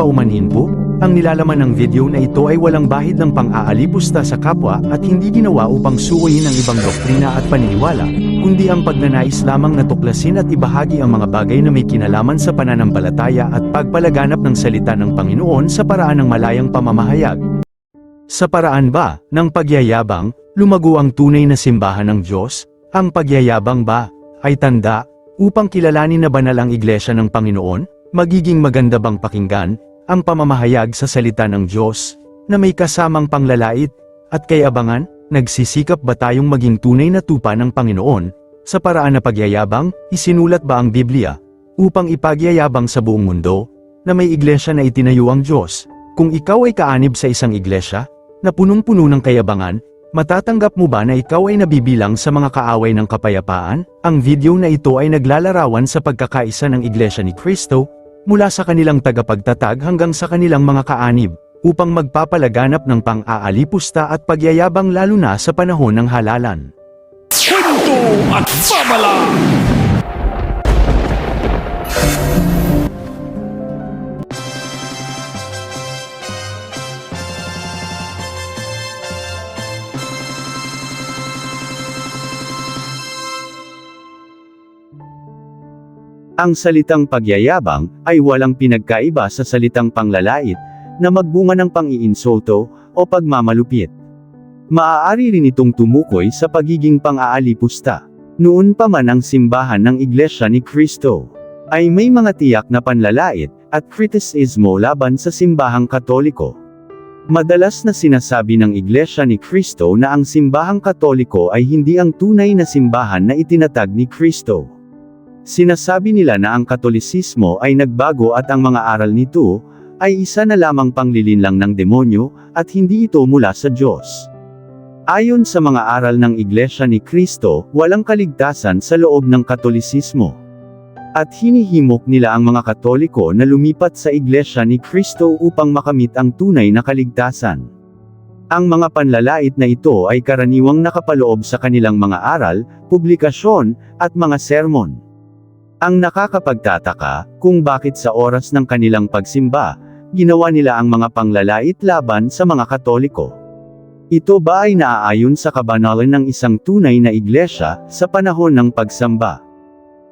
paumanhin po? Ang nilalaman ng video na ito ay walang bahid ng pang-aalipusta sa kapwa at hindi ginawa upang suwayin ang ibang doktrina at paniniwala, kundi ang pagnanais lamang na tuklasin at ibahagi ang mga bagay na may kinalaman sa pananampalataya at pagpalaganap ng salita ng Panginoon sa paraan ng malayang pamamahayag. Sa paraan ba, ng pagyayabang, lumago ang tunay na simbahan ng Diyos? Ang pagyayabang ba, ay tanda, upang kilalanin na banal ang iglesia ng Panginoon? Magiging maganda bang pakinggan, ang pamamahayag sa salita ng Diyos, na may kasamang panglalait, at kayabangan, nagsisikap ba tayong maging tunay na tupa ng Panginoon, sa paraan na pagyayabang, isinulat ba ang Biblia, upang ipagyayabang sa buong mundo, na may iglesia na itinayo ang Diyos, kung ikaw ay kaanib sa isang iglesia, na punong-puno ng kayabangan, matatanggap mo ba na ikaw ay nabibilang sa mga kaaway ng kapayapaan? Ang video na ito ay naglalarawan sa pagkakaisa ng iglesia ni Kristo, mula sa kanilang tagapagtatag hanggang sa kanilang mga kaanib, upang magpapalaganap ng pang-aalipusta at pagyayabang lalo na sa panahon ng halalan. Kwento at babala. Ang salitang pagyayabang ay walang pinagkaiba sa salitang panglalait na magbunga ng pang-iinsulto o pagmamalupit. Maaari rin itong tumukoy sa pagiging pang-aalipusta. Noon pa man ang simbahan ng Iglesia ni Kristo ay may mga tiyak na panlalait at kritisismo laban sa simbahang katoliko. Madalas na sinasabi ng Iglesia ni Kristo na ang simbahang katoliko ay hindi ang tunay na simbahan na itinatag ni Kristo. Sinasabi nila na ang katolisismo ay nagbago at ang mga aral nito, ay isa na lamang panglilinlang ng demonyo, at hindi ito mula sa Diyos. Ayon sa mga aral ng Iglesia ni Kristo, walang kaligtasan sa loob ng katolisismo. At hinihimok nila ang mga katoliko na lumipat sa Iglesia ni Kristo upang makamit ang tunay na kaligtasan. Ang mga panlalait na ito ay karaniwang nakapaloob sa kanilang mga aral, publikasyon, at mga sermon. Ang nakakapagtataka, kung bakit sa oras ng kanilang pagsimba, ginawa nila ang mga panglalait laban sa mga katoliko. Ito ba ay naaayon sa kabanalan ng isang tunay na iglesia, sa panahon ng pagsamba?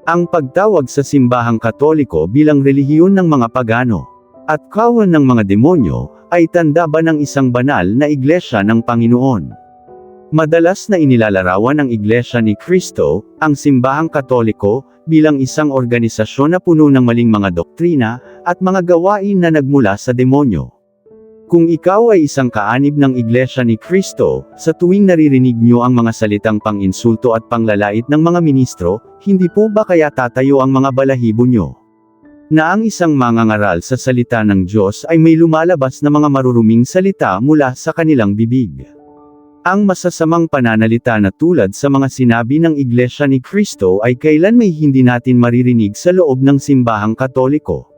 Ang pagtawag sa simbahang katoliko bilang relihiyon ng mga pagano, at kawan ng mga demonyo, ay tanda ba ng isang banal na iglesia ng Panginoon? Madalas na inilalarawan ng Iglesia ni Kristo, ang simbahang katoliko, bilang isang organisasyon na puno ng maling mga doktrina, at mga gawain na nagmula sa demonyo. Kung ikaw ay isang kaanib ng Iglesia ni Kristo, sa tuwing naririnig niyo ang mga salitang pang-insulto at panglalait ng mga ministro, hindi po ba kaya tatayo ang mga balahibo niyo? Na ang isang mangangaral sa salita ng Diyos ay may lumalabas na mga maruruming salita mula sa kanilang bibig. Ang masasamang pananalita na tulad sa mga sinabi ng Iglesia ni Kristo ay kailan may hindi natin maririnig sa loob ng simbahang katoliko.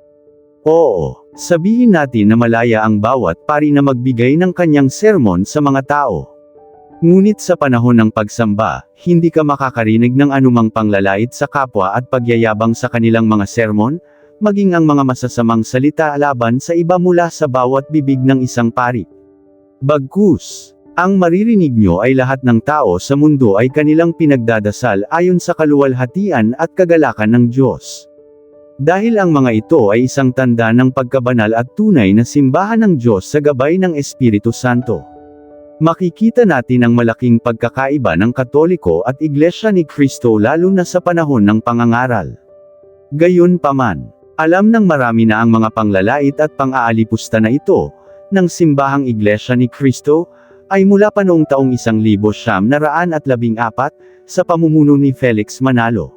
Oo, sabihin natin na malaya ang bawat pari na magbigay ng kanyang sermon sa mga tao. Ngunit sa panahon ng pagsamba, hindi ka makakarinig ng anumang panglalait sa kapwa at pagyayabang sa kanilang mga sermon, maging ang mga masasamang salita laban sa iba mula sa bawat bibig ng isang pari. Bagkus, ang maririnig nyo ay lahat ng tao sa mundo ay kanilang pinagdadasal ayon sa kaluwalhatian at kagalakan ng Diyos. Dahil ang mga ito ay isang tanda ng pagkabanal at tunay na simbahan ng Diyos sa gabay ng Espiritu Santo. Makikita natin ang malaking pagkakaiba ng Katoliko at Iglesia ni Kristo lalo na sa panahon ng pangangaral. Gayon paman, alam ng marami na ang mga panglalait at pang-aalipusta na ito, ng simbahang Iglesia ni Kristo, ay mula pa noong taong isang libo siyam na raan at labing apat, sa pamumuno ni Felix Manalo.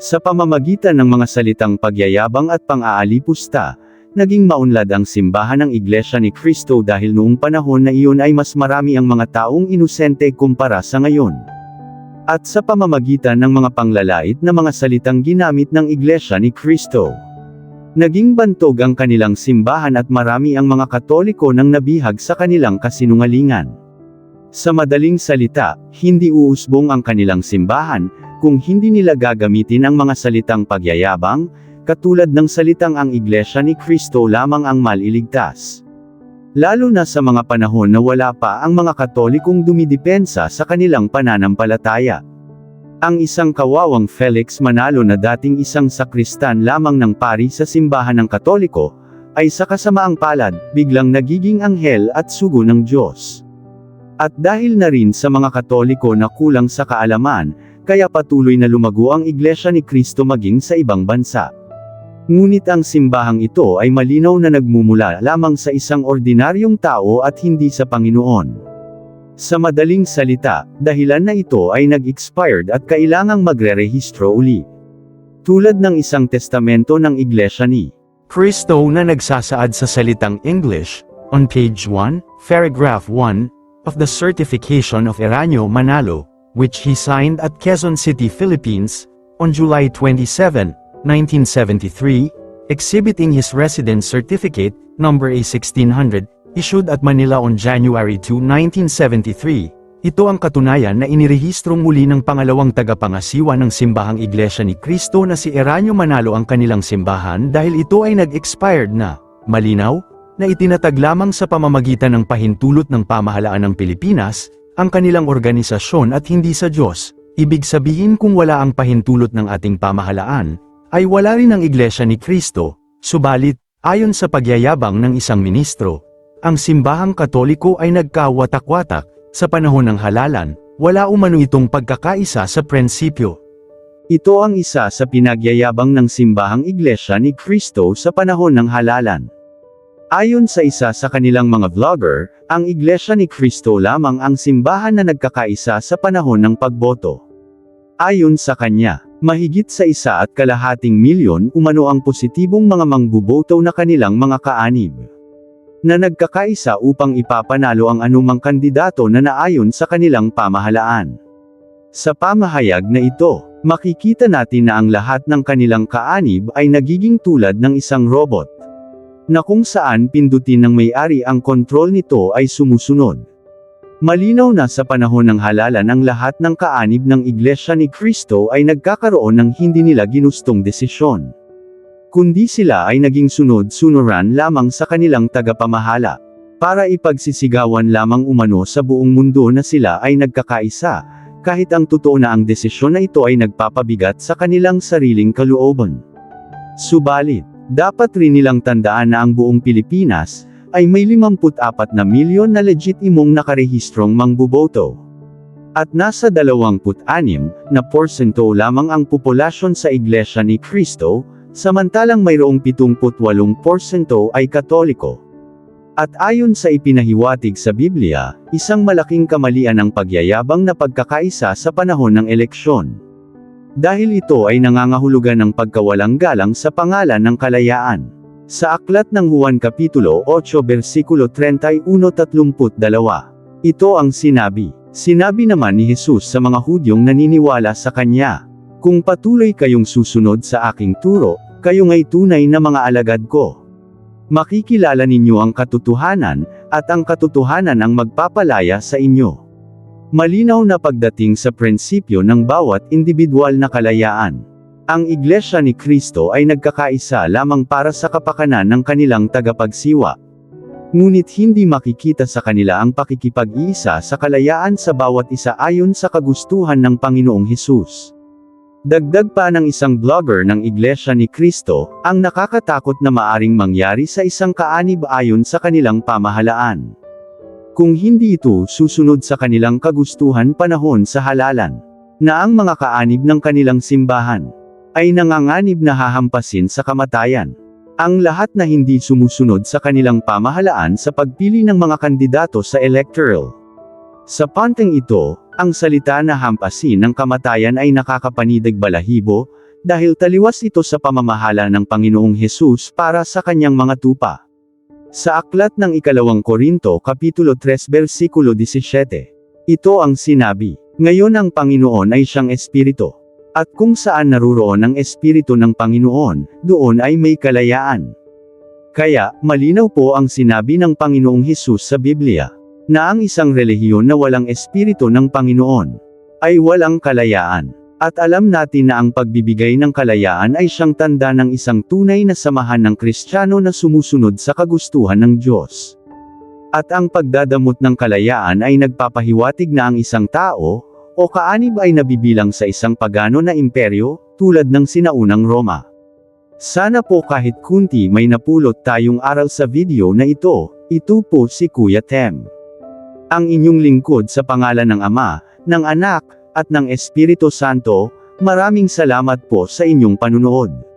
Sa pamamagitan ng mga salitang pagyayabang at pang-aalipusta, naging maunlad ang simbahan ng Iglesia ni Kristo dahil noong panahon na iyon ay mas marami ang mga taong inosente kumpara sa ngayon. At sa pamamagitan ng mga panglalait na mga salitang ginamit ng Iglesia ni Kristo. Naging bantog ang kanilang simbahan at marami ang mga katoliko nang nabihag sa kanilang kasinungalingan. Sa madaling salita, hindi uusbong ang kanilang simbahan, kung hindi nila gagamitin ang mga salitang pagyayabang, katulad ng salitang ang Iglesia ni Kristo lamang ang maliligtas. Lalo na sa mga panahon na wala pa ang mga Katolikong dumidepensa sa kanilang pananampalataya. Ang isang kawawang Felix Manalo na dating isang sakristan lamang ng pari sa simbahan ng Katoliko, ay sa kasamaang palad, biglang nagiging anghel at sugo ng Diyos. At dahil na rin sa mga Katoliko na kulang sa kaalaman, kaya patuloy na lumago ang Iglesia ni Kristo maging sa ibang bansa. Ngunit ang simbahang ito ay malinaw na nagmumula lamang sa isang ordinaryong tao at hindi sa Panginoon. Sa madaling salita, dahilan na ito ay nag-expired at kailangang magre-rehistro uli. Tulad ng isang testamento ng Iglesia ni Kristo na nagsasaad sa salitang English, on page 1, paragraph 1, of the Certification of Eranio Manalo, which he signed at Quezon City, Philippines, on July 27, 1973, exhibiting his residence certificate, number A1600, issued at Manila on January 2, 1973. Ito ang katunayan na inirehistrong muli ng pangalawang tagapangasiwa ng simbahang Iglesia ni Cristo na si Eranio Manalo ang kanilang simbahan dahil ito ay nag-expired na, malinaw, na itinatag lamang sa pamamagitan ng pahintulot ng pamahalaan ng Pilipinas, ang kanilang organisasyon at hindi sa Diyos. Ibig sabihin kung wala ang pahintulot ng ating pamahalaan, ay wala rin ang Iglesia ni Kristo, subalit, ayon sa pagyayabang ng isang ministro, ang simbahang katoliko ay nagkawatak-watak, sa panahon ng halalan, wala umano itong pagkakaisa sa prinsipyo. Ito ang isa sa pinagyayabang ng simbahang iglesia ni Kristo sa panahon ng halalan. Ayon sa isa sa kanilang mga vlogger, ang iglesia ni Kristo lamang ang simbahan na nagkakaisa sa panahon ng pagboto. Ayon sa kanya, mahigit sa isa at kalahating milyon umano ang positibong mga mangbuboto na kanilang mga kaanib na nagkakaisa upang ipapanalo ang anumang kandidato na naayon sa kanilang pamahalaan. Sa pamahayag na ito, makikita natin na ang lahat ng kanilang kaanib ay nagiging tulad ng isang robot. Na kung saan pindutin ng may-ari ang kontrol nito ay sumusunod. Malinaw na sa panahon ng halalan ang lahat ng kaanib ng Iglesia ni Kristo ay nagkakaroon ng hindi nila ginustong desisyon kundi sila ay naging sunod-sunuran lamang sa kanilang tagapamahala. Para ipagsisigawan lamang umano sa buong mundo na sila ay nagkakaisa, kahit ang totoo na ang desisyon na ito ay nagpapabigat sa kanilang sariling kalooban. Subalit, dapat rin nilang tandaan na ang buong Pilipinas, ay may 54 na milyon na legit imong nakarehistrong mangbuboto. At nasa 26 na porsyento lamang ang populasyon sa Iglesia ni Kristo, Samantalang mayroong 78% ay Katoliko. At ayon sa ipinahiwatig sa Biblia, isang malaking kamalian ang pagyayabang na pagkakaisa sa panahon ng eleksyon. Dahil ito ay nangangahulugan ng pagkawalang galang sa pangalan ng kalayaan. Sa aklat ng Juan Kapitulo 8 versikulo 31-32, ito ang sinabi. Sinabi naman ni Jesus sa mga Hudyong naniniwala sa Kanya, Kung patuloy kayong susunod sa aking turo, kayo nga'y tunay na mga alagad ko. Makikilala ninyo ang katotohanan, at ang katotohanan ang magpapalaya sa inyo. Malinaw na pagdating sa prinsipyo ng bawat individual na kalayaan. Ang Iglesia ni Kristo ay nagkakaisa lamang para sa kapakanan ng kanilang tagapagsiwa. Ngunit hindi makikita sa kanila ang pakikipag-iisa sa kalayaan sa bawat isa ayon sa kagustuhan ng Panginoong Hesus. Dagdag pa ng isang blogger ng Iglesia ni Cristo, ang nakakatakot na maaring mangyari sa isang kaanib ayon sa kanilang pamahalaan. Kung hindi ito susunod sa kanilang kagustuhan panahon sa halalan, na ang mga kaanib ng kanilang simbahan, ay nanganganib na hahampasin sa kamatayan. Ang lahat na hindi sumusunod sa kanilang pamahalaan sa pagpili ng mga kandidato sa electoral. Sa panteng ito, ang salita na hampasin ng kamatayan ay nakakapanidig balahibo, dahil taliwas ito sa pamamahala ng Panginoong Hesus para sa kanyang mga tupa. Sa aklat ng ikalawang Korinto Kapitulo 3 versikulo 17. Ito ang sinabi, Ngayon ang Panginoon ay siyang Espiritu. At kung saan naruroon ang Espiritu ng Panginoon, doon ay may kalayaan. Kaya, malinaw po ang sinabi ng Panginoong Hesus sa Biblia na ang isang relihiyon na walang espiritu ng Panginoon ay walang kalayaan. At alam natin na ang pagbibigay ng kalayaan ay siyang tanda ng isang tunay na samahan ng Kristiyano na sumusunod sa kagustuhan ng Diyos. At ang pagdadamot ng kalayaan ay nagpapahiwatig na ang isang tao, o kaanib ay nabibilang sa isang pagano na imperyo, tulad ng sinaunang Roma. Sana po kahit kunti may napulot tayong aral sa video na ito, ito po si Kuya Tem. Ang inyong lingkod sa pangalan ng Ama, ng Anak, at ng Espiritu Santo, maraming salamat po sa inyong panunood.